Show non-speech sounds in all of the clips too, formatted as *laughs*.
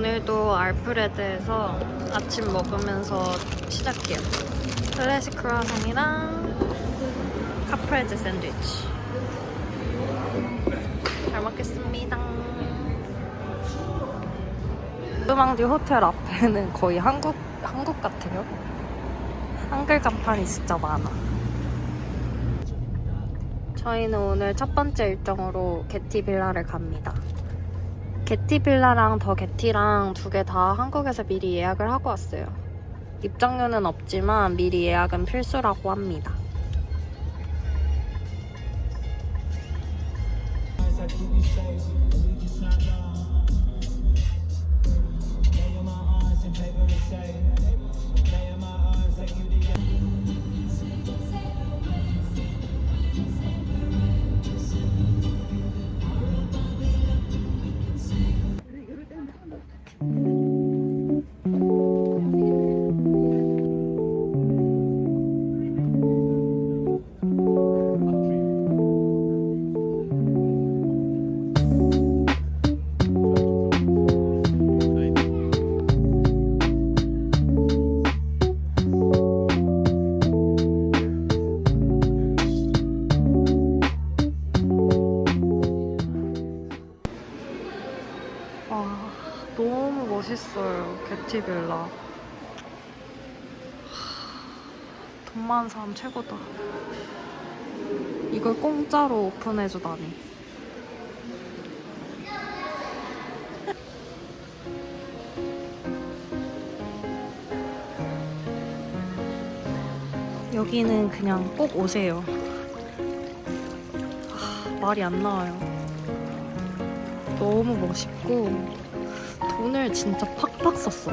오늘도 알프레드에서 아침 먹으면서 시작해요. 클래식 크루아상이랑 카프레즈 샌드위치. 잘 먹겠습니다. 르망디 호텔 앞에는 거의 한국 한국 같아요. 한글 간판이 진짜 많아. 저희는 오늘 첫 번째 일정으로 게티 빌라를 갑니다. 게티 빌라랑 더 게티랑 두 개 다 한국에서 미리 예약을 하고 왔어요. 입장료는 없지만 미리 예약은 필수라고 합니다. 와, 멋있어요. 게티 빌라. 하, 돈 많은 사람 최고다. 이걸 공짜로 오픈해주다니. 여기는 그냥 꼭 오세요. 하, 말이 안 나와요. 너무 멋있고 돈을 진짜 팍팍 썼어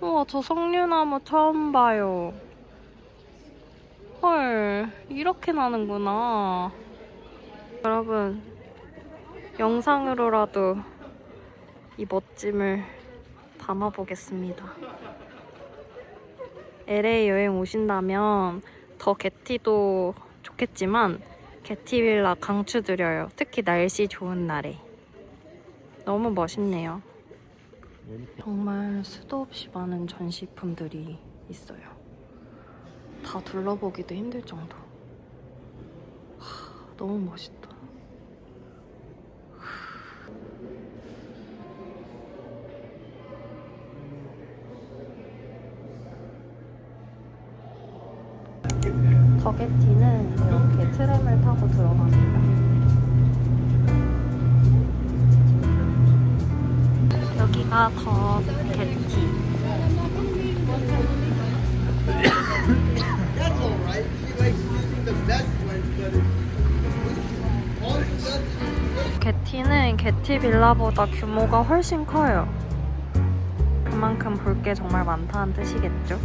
우와, 저 석류나무 처음 봐요. 헐, 이렇게 나는구나. 여러분, 영상으로라도 이 멋짐을 담아보겠습니다. LA 여행 오신다면 더 게티도 좋겠지만 게티빌라 강추드려요. 특히 날씨 좋은 날에. 너무 멋있네요. 정말 수도 없이 많은 전시품들이 있어요. 다 둘러보기도 힘들 정도. 하, 너무 멋있다. 더게티는 이렇게 트램을 타고 들어갑니다. She does is 게티는 게티 빌라보다 규모가 훨씬 커요. 그만큼 볼 게 정말 많다는 뜻이겠죠?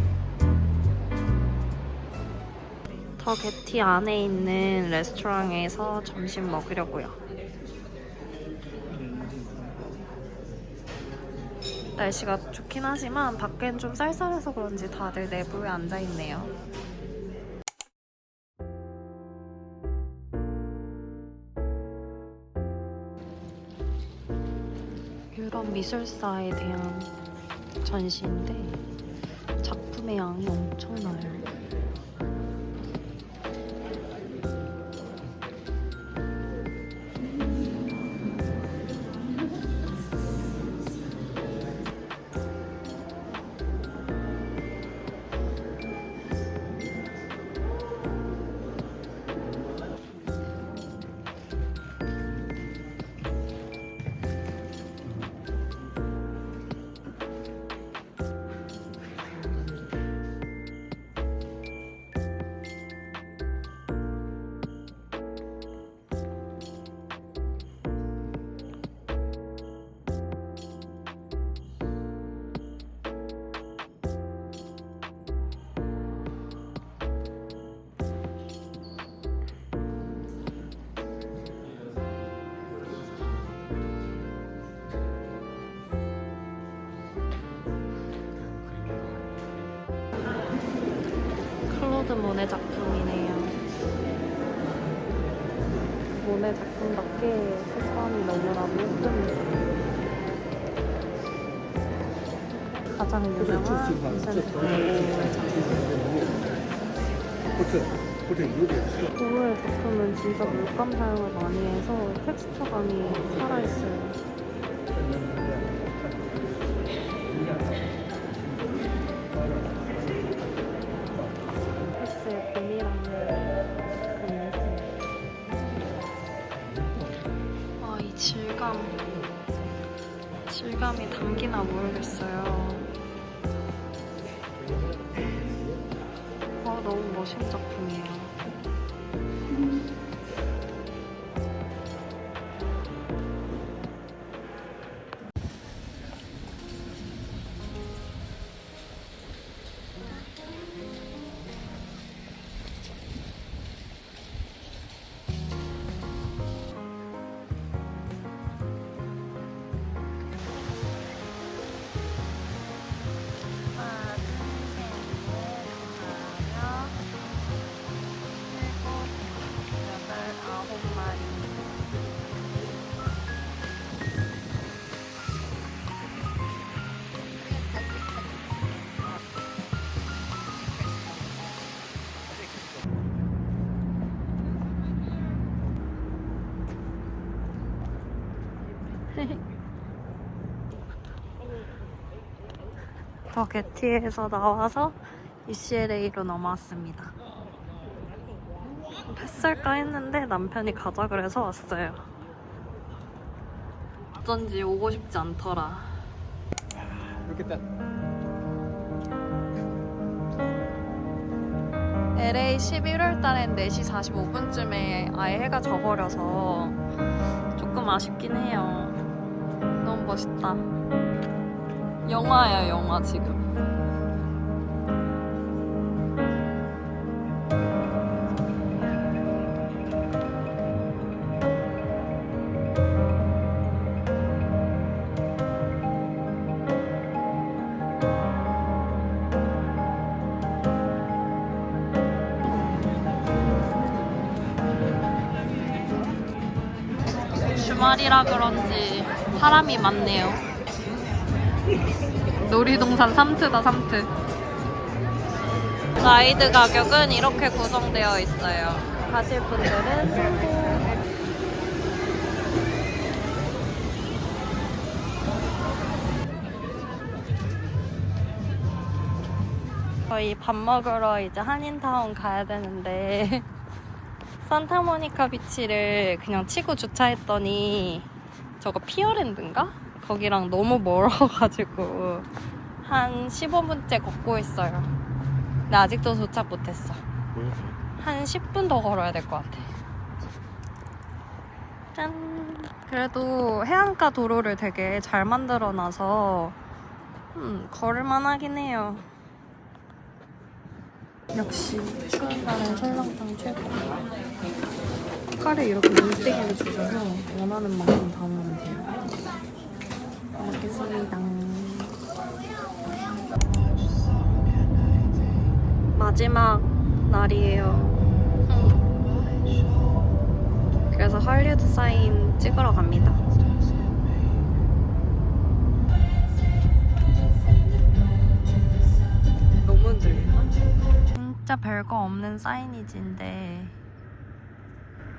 더 게티 안에 있는 레스토랑에서 점심 먹으려고요. 날씨가 좋긴 하지만 밖엔 좀 쌀쌀해서 그런지 다들 내부에 앉아 있네요. 유럽 미술사에 대한 전시인데 작품의 양이 엄청나요. 똑같은 모네 작품이네요. 모네 작품답게 색감이 너무나도 예쁩니다. 가장 유명한 인센트 모네 작품. 작품은 진짜 물감 사용을 많이 해서 텍스처감이 살아있어요. 질감. 질감이 담기나 모르겠어요. 아, 너무 멋진 작품이에요. 더 게티에서 나와서 UCLA로 넘어왔습니다. 했을까 했는데 남편이 가자 그래서 왔어요. 어쩐지 오고 싶지 않더라. 이렇게 LA 11월 달엔 4시 45분쯤에 아예 해가 져버려서 조금 아쉽긴 해요. 너무 멋있다. 영화야, 영화 지금. 주말이라 그런지 사람이 많네요. 놀이동산 삼트다 삼트. 라이드 가격은 이렇게 구성되어 있어요. 가실 분들은 승고. 저희 밥 먹으러 이제 한인타운 가야 되는데 *laughs* 산타모니카 비치를 그냥 치고 주차했더니 저거 피어랜드인가? 거기랑 너무 멀어가지고 한 15분째 걷고 있어요. 근데 아직도 도착 못했어. 한 10분 더 걸어야 될 것 같아. 짠. 그래도 해안가 도로를 되게 잘 만들어놔서 음, 걸을만 하긴 해요. 역시 추운 날은 설렁탕 최고. 칼을 이렇게 물때기로 주셔서 원하는 만큼 담으면 돼요. 먹겠습니다. 마지막 날이에요. 음. 그래서 할리우드 사인 찍으러 갑니다. 너무 흔들리나? 진짜 별거 없는 사이니지인데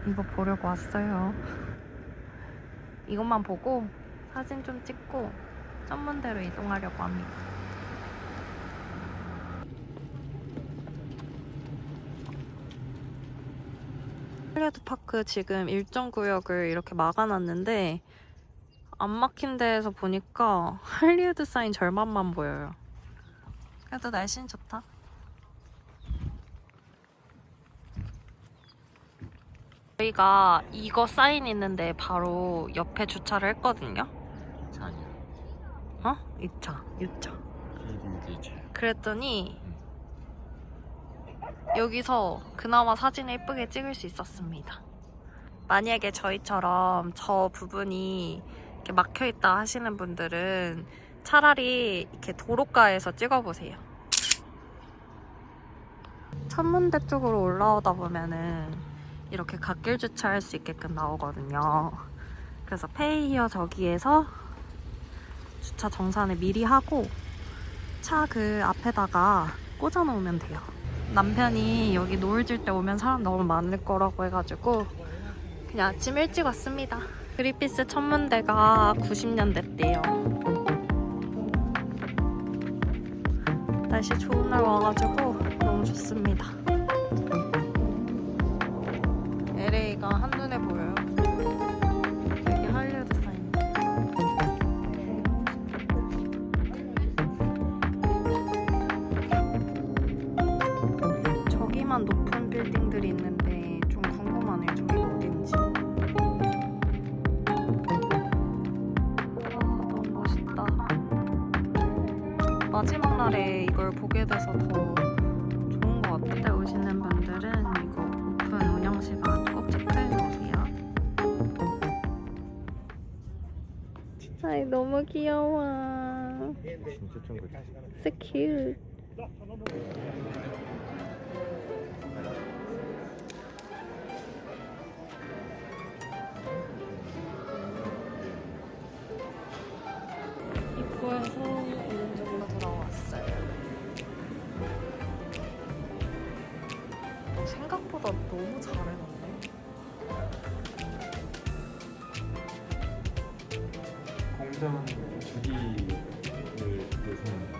이거 보려고 왔어요. *laughs* 이것만 보고 사진 좀 찍고 전문대로 이동하려고 합니다. 할리우드 파크 지금 일정 구역을 이렇게 막아놨는데 안 막힌 데에서 보니까 할리우드 사인 절반만 보여요. 그래도 날씨는 좋다. 저희가 이거 사인 있는데 바로 옆에 주차를 했거든요. 어? 2차, 6차. 그랬더니 여기서 그나마 사진을 예쁘게 찍을 수 있었습니다. 만약에 저희처럼 저 부분이 이렇게 막혀 있다 하시는 분들은 차라리 이렇게 도로가에서 찍어보세요. 천문대 쪽으로 올라오다 보면은 이렇게 갓길 주차할 수 있게끔 나오거든요. 그래서 페이히어 저기에서 주차 정산을 미리 하고 차 그 앞에다가 꽂아 놓으면 돼요. 남편이 여기 노을 질 때 오면 사람 너무 많을 거라고 해가지고 그냥 아침 일찍 왔습니다. 그리피스 천문대가 90년대 때요. 날씨 좋은 날 와가지고 너무 좋습니다. LA가 한눈 마지막 날에 이걸 보게 돼서 더 좋은 것 같아요. 그때 오시는 분들은 이거 오픈 운영 시간 꼭 체크해 놓으세요. 아이 너무 귀여워. 진짜 쫑긋. So cute. 생각보다 너무 잘해놨네. 공장 주기를 내세운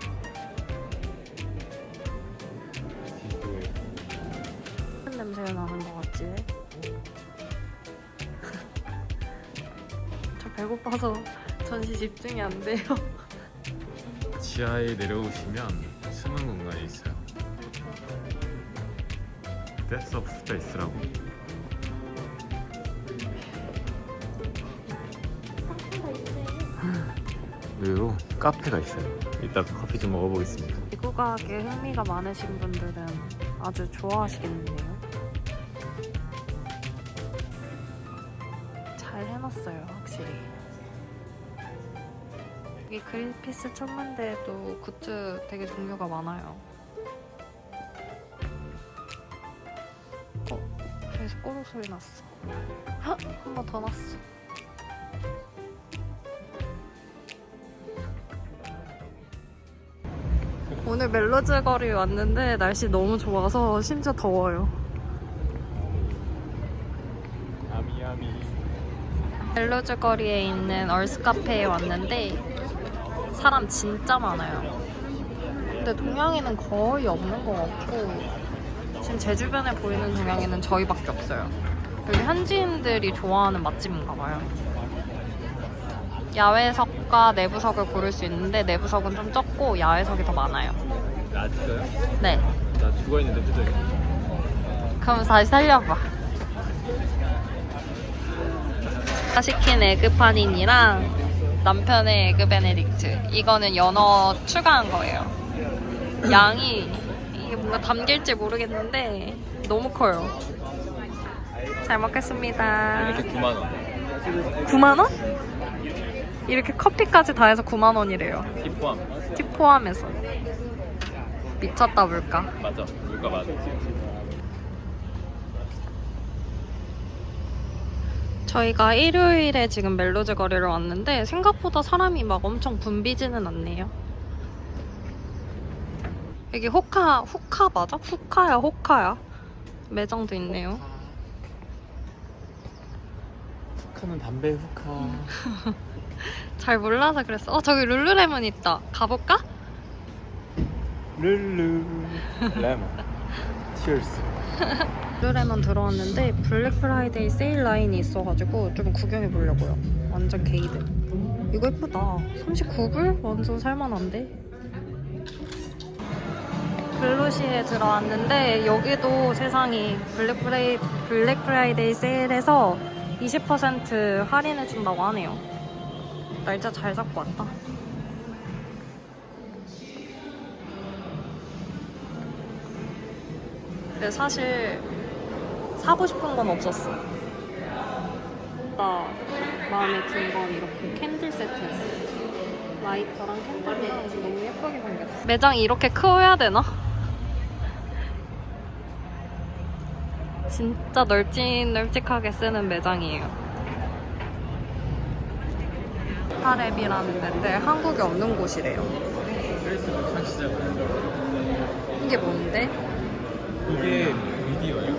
지도에 무슨 냄새가 나는 것 같지? 저 배고파서 전시 집중이 안 돼요. 지하에 내려오시면 데스 오브 스페이스라고. 의외로 카페가 있어요. 이따가 커피 좀 먹어보겠습니다. 미국학에 흥미가 많으신 분들은 아주 좋아하시겠는데요. 잘 해놨어요, 확실히. 여기 그린피스 천문대에도 굿즈 되게 종류가 많아요. 꼬르 소리 났어. 헉! 한번 더 났어. 오늘 멜로즈 거리 왔는데 날씨 너무 좋아서 심지어 더워요. 아미아미. 멜로즈 거리에 있는 얼스 카페에 왔는데 사람 진짜 많아요. 근데 동양인은 거의 없는 것 같고 지금 제 주변에 보이는 동양인은 저희밖에 없어요. 여기 현지인들이 좋아하는 맛집인가 봐요. 야외석과 내부석을 고를 수 있는데 내부석은 좀 적고 야외석이 더 많아요. 나 찍어요? 네. 나 죽어 있는데 뜯어요. 그럼 다시 살려봐. 시킨 에그 파닌이랑 남편의 에그 베네딕트. 이거는 연어 추가한 거예요. 양이 이게 뭔가 담길지 모르겠는데 너무 커요. 잘 먹겠습니다. 9만 원. 9만 원? 이렇게 커피까지 다 해서 9만 원이래요. 팁 포함. 팁 포함해서. 미쳤다 물가. 맞아. 물가 맞아. 저희가 일요일에 지금 멜로즈 거리를 왔는데 생각보다 사람이 막 엄청 붐비지는 않네요. 여기 호카, 후카 맞아? 후카야, 호카야? 매장도 있네요. 후카는 담배 후카. *laughs* 잘 몰라서 그랬어. 어, 저기 룰루레몬 있다. 가볼까? 룰루. 레몬. 치얼스. *laughs* 룰루레몬 들어왔는데 블랙 프라이데이 세일 라인이 있어가지고 좀 구경해 보려고요. 완전 게이드. 이거 예쁘다. 39불? 완전 살만한데? 글로시에 들어왔는데 여기도 세상이 블랙, 프라이, 블랙 프라이데이 세일해서 20% 할인해 준다고 하네요. 날짜 잘 잡고 왔다. 근데 사실 사고 싶은 건 없었어. 나 마음에 든 건 이렇게 캔들 세트였어. 라이터랑 캔들이랑 너무 예쁘게 생겼어. 매장이 이렇게 커야 되나? 진짜 널찍널찍하게 쓰는 매장이에요. 하랩이라는 데인데 한국에 없는 곳이래요. 이게 뭔데? 이게 미디어예요.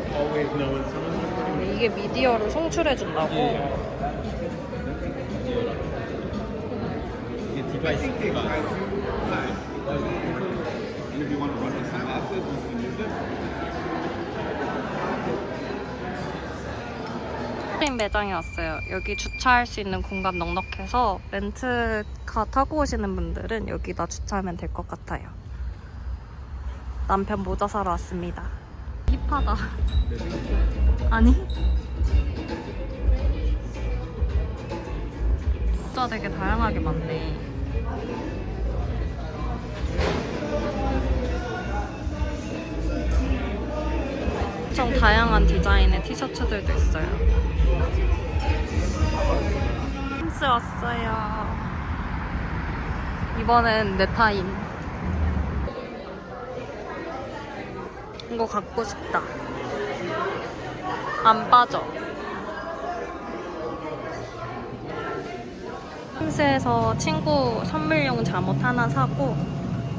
이게 미디어를 송출해준다고? 이게 디바이스가 스크린 매장에 왔어요. 여기 주차할 수 있는 공간 넉넉해서 렌트카 타고 오시는 분들은 여기다 주차하면 될 것 같아요. 남편 모자 사러 왔습니다. 힙하다. 아니? 진짜 되게 다양하게 많네. 엄청 다양한 디자인의 티셔츠들도 있어요. 홈스 왔어요. 이번엔 내 타임. 이거 갖고 싶다. 안 빠져. 홈스에서 친구 선물용 잠옷 하나 사고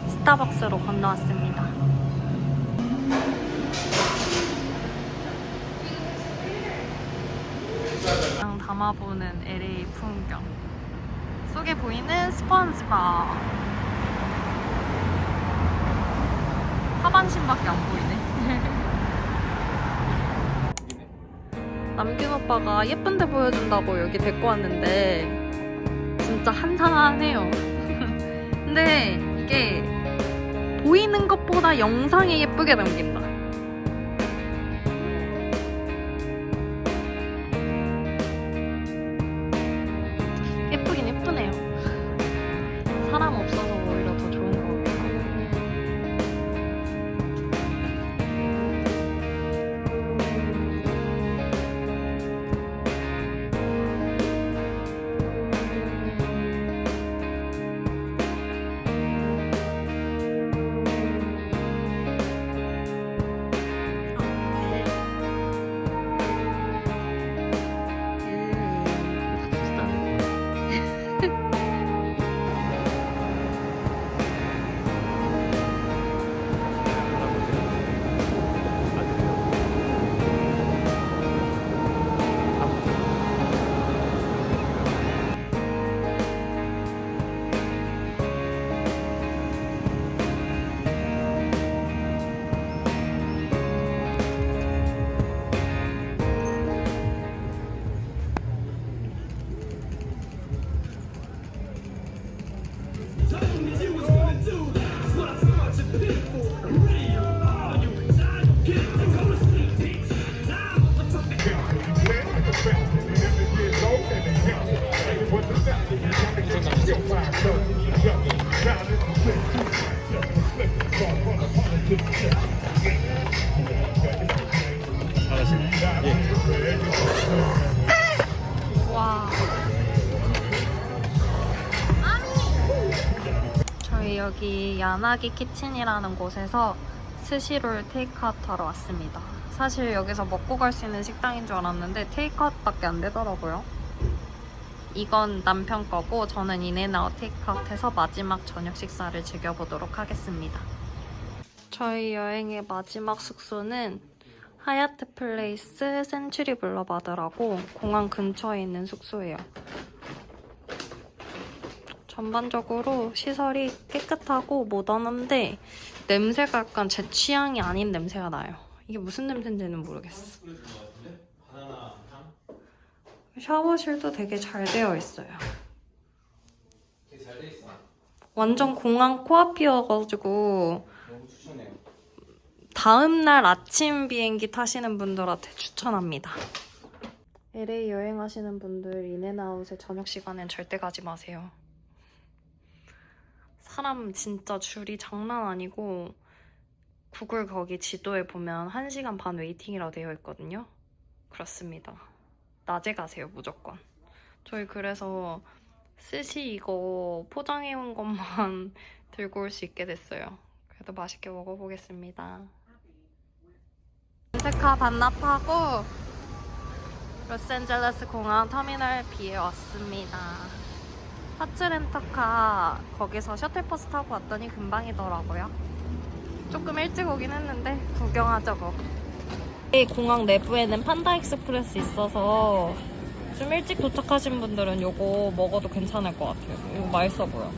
스타벅스로 건너왔습니다. 담아보는 LA 풍경. 속에 보이는 스펀지밥. 하반신밖에 안 보이네. *laughs* 남균 오빠가 예쁜데 보여준다고 여기 데리고 왔는데 진짜 한산하네요. *laughs* 근데 이게 보이는 것보다 영상에 예쁘게 남긴다. 야나기 키친이라는 곳에서 스시롤 테이크아웃 하러 왔습니다. 사실 여기서 먹고 갈 수 있는 식당인 줄 알았는데 테이크아웃밖에 안 되더라고요. 이건 남편 거고 저는 인앤아웃 테이크아웃해서 마지막 저녁 식사를 즐겨보도록 하겠습니다. 저희 여행의 마지막 숙소는 하얏트 플레이스 센츄리 블러바드라고 공항 근처에 있는 숙소예요. 전반적으로 시설이 깨끗하고 모던한데 냄새가 약간 제 취향이 아닌 냄새가 나요. 이게 무슨 냄새인지는 모르겠어. 샤워실도 되게 잘 되어 있어요. 완전 공항 코앞이어가지고 다음날 아침 비행기 타시는 분들한테 추천합니다. LA 여행하시는 분들 인앤아웃의 저녁 시간엔 절대 가지 마세요. 사람 진짜 줄이 장난 아니고 구글 거기 지도에 보면 1시간 반 웨이팅이라고 되어 있거든요. 그렇습니다. 낮에 가세요, 무조건. 저희 그래서 스시 이거 포장해온 것만 *laughs* 들고 올 수 있게 됐어요. 그래도 맛있게 먹어보겠습니다. 이세카 반납하고 로스앤젤레스 공항 터미널 B에 왔습니다. 하츠 렌터카 거기서 셔틀버스 타고 왔더니 금방이더라고요. 조금 일찍 오긴 했는데 구경하자고. 이 공항 내부에는 판다 익스프레스 있어서 좀 일찍 도착하신 분들은 요거 먹어도 괜찮을 것 같아요. 이거 맛있어 보여.